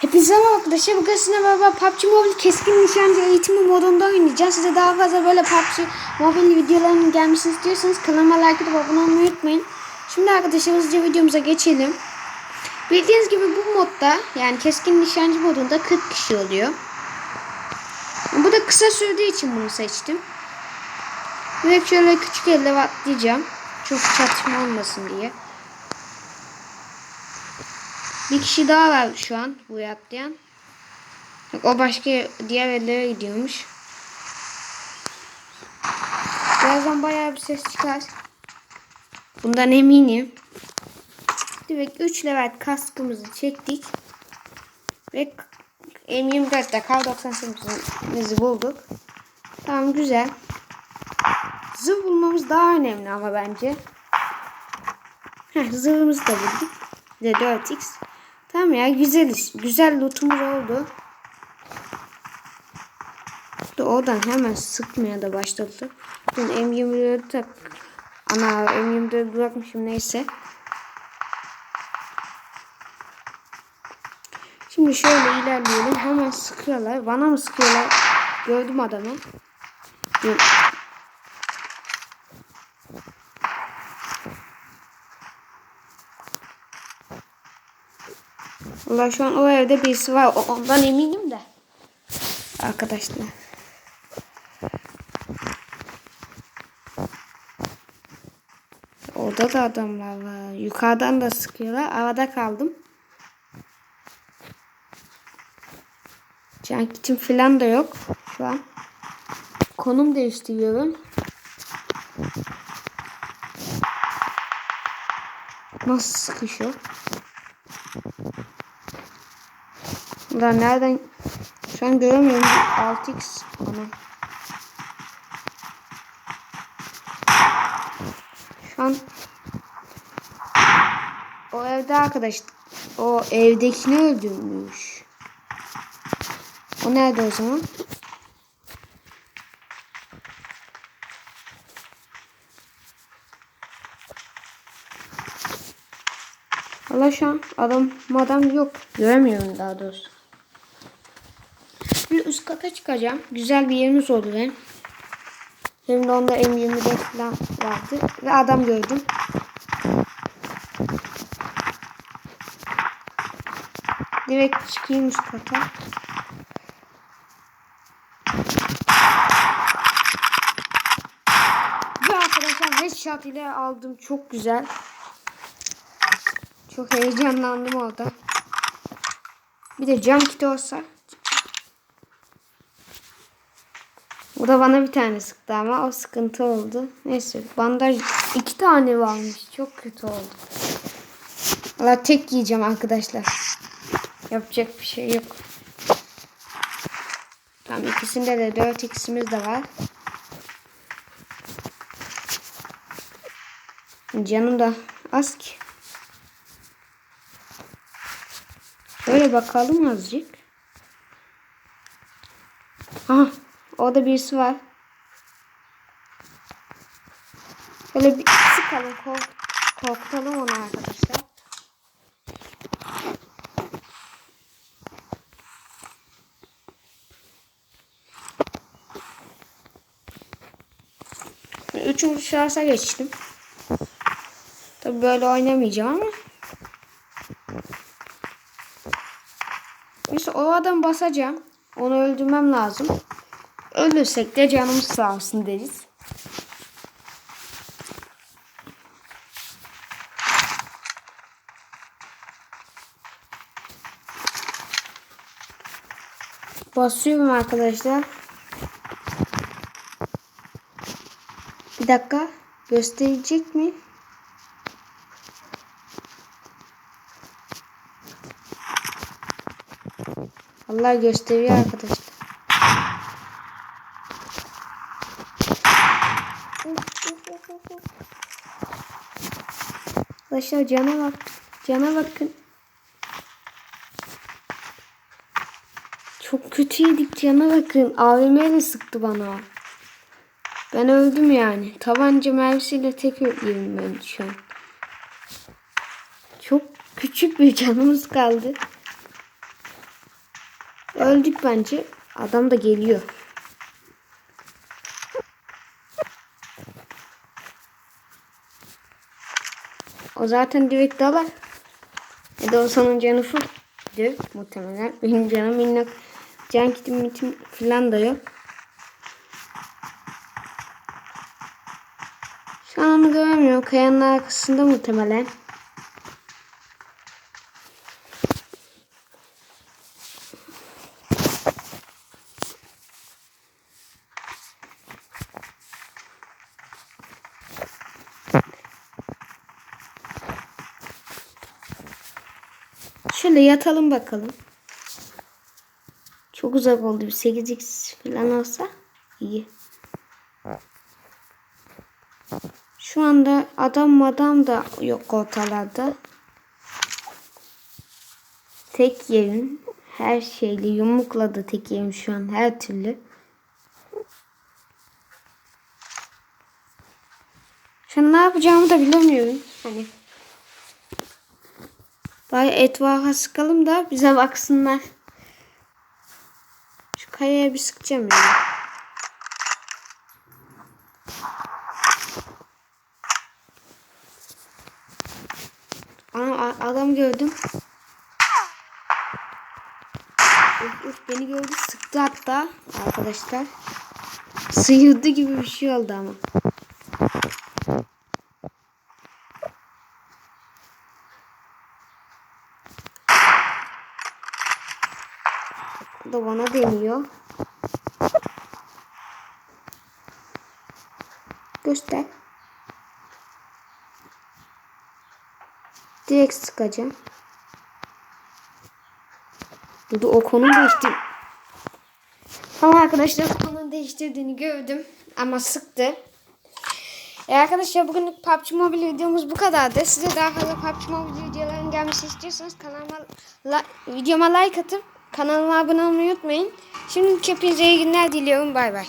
Hepinize merhaba arkadaşlar. Bugün sizinle beraber PUBG Mobile keskin nişancı eğitimi modunda oynayacağız. Size daha fazla böyle PUBG Mobile videolarının gelmesini istiyorsanız kanalıma like edip abone olmayı unutmayın. Şimdi arkadaşlar hızlıca videomuza geçelim. Bildiğiniz gibi bu modda yani keskin nişancı modunda 40 kişi oluyor. Bu da kısa sürdüğü için bunu seçtim. Ve şöyle küçük elle atlayacağım. Çok çatışma olmasın diye. Bir kişi daha var şu an bu. Yok, o başka diğer ellere gidiyormuş. Birazdan bayağı bir ses çıkar. Bundan eminim. Direkt 3 level kaskımızı çektik. Ve M24'te kar 98'imizi bulduk. Tamam güzel. Zırh bulmamız daha önemli ama bence. Heh, zırhımızı da bulduk. De 4x. Tamam ya güzeliz. Güzel lootumuz oldu. Da oradan hemen sıkmaya da başladı. Dün M24'ü tak. Ana M24'ü bırakmışım neyse. Şimdi şöyle ilerleyelim. Hemen sıkıyorlar. Bana mı sıkıyorlar? Gördüm adamı. Dur. Valla şu an o evde birisi var. O- Ondan eminim de. Arkadaşlar. Orada da adamlar var. Yukarıdan da sıkıyorlar. Arada kaldım. Can kitim falan da yok şu an. Konum değiştiriyorum. Nasıl sıkışıyor? Ulan nereden? Şu an göremiyorum. 6x. Ana. Şu an o evde arkadaş o evdekini öldürmüş. O nerede o zaman? Allah şu an adam madam yok. Göremiyorum daha doğrusu. Üst kata çıkacağım. Güzel bir yerimiz oldu benim. Hem de onda M24 falan vardı. Ve adam gördüm. Direkt çıkayım üst kata. Ve arkadaşlar headshot ile aldım. Çok güzel. Çok heyecanlandım orada. Bir de cam kiti olsa. O da bana bir tane sıktı ama o sıkıntı oldu. Neyse bandaj iki tane varmış. Çok kötü oldu. Valla tek yiyeceğim arkadaşlar. Yapacak bir şey yok. Tamam ikisinde de 4x'imiz de var. Canım da az ki. Şöyle bakalım azıcık. Aha orada birisi var. Böyle bir sıkalım kork korkutalım onu arkadaşlar. Üçüncü şahsa geçtim. Tabi böyle oynamayacağım ama. Neyse o adam basacağım. Onu öldürmem lazım. Ölürsek de canımız sağ olsun deriz. Basıyorum arkadaşlar. Bir dakika. Gösterecek mi? Allah gösteriyor arkadaşlar. Arkadaşlar cana bak. Cana bakın. Çok kötü yedik cana bakın. AVM ile sıktı bana. Ben öldüm yani. Tabanca mermisiyle tek ölüyorum ben şu an. Çok küçük bir canımız kaldı. Öldük bence. Adam da geliyor. O zaten direkt dalar. Ya da o sonun canı full'dür muhtemelen. Benim canım minnak. Can kitim mitim falan da yok. Şu an onu göremiyorum. Kayanın arkasında muhtemelen. Şöyle yatalım bakalım. Çok uzak oldu. Bir 8x falan olsa iyi. Şu anda adam madam da yok ortalarda. Tek yerin her şeyle yumrukladı tek yerim şu an her türlü. Şu an ne yapacağımı da bilemiyorum. Hani Bari etrafa sıkalım da bize baksınlar. Şu kayaya bir sıkacağım yani. Aa, a- adam gördüm. Uf, uf, beni gördü sıktı hatta arkadaşlar. Sıyırdı gibi bir şey oldu ama. Da bana deniyor. Göster. Direkt sıkacağım. Burada o konu değişti. Ama arkadaşlar konu değiştirdiğini gördüm. Ama sıktı. E arkadaşlar bugünlük PUBG Mobile videomuz bu kadardı. Size daha fazla PUBG Mobile videoların gelmesini istiyorsanız kanalıma videoma like atıp kanalıma abone olmayı unutmayın. Şimdi hepinize iyi günler diliyorum. Bay bay.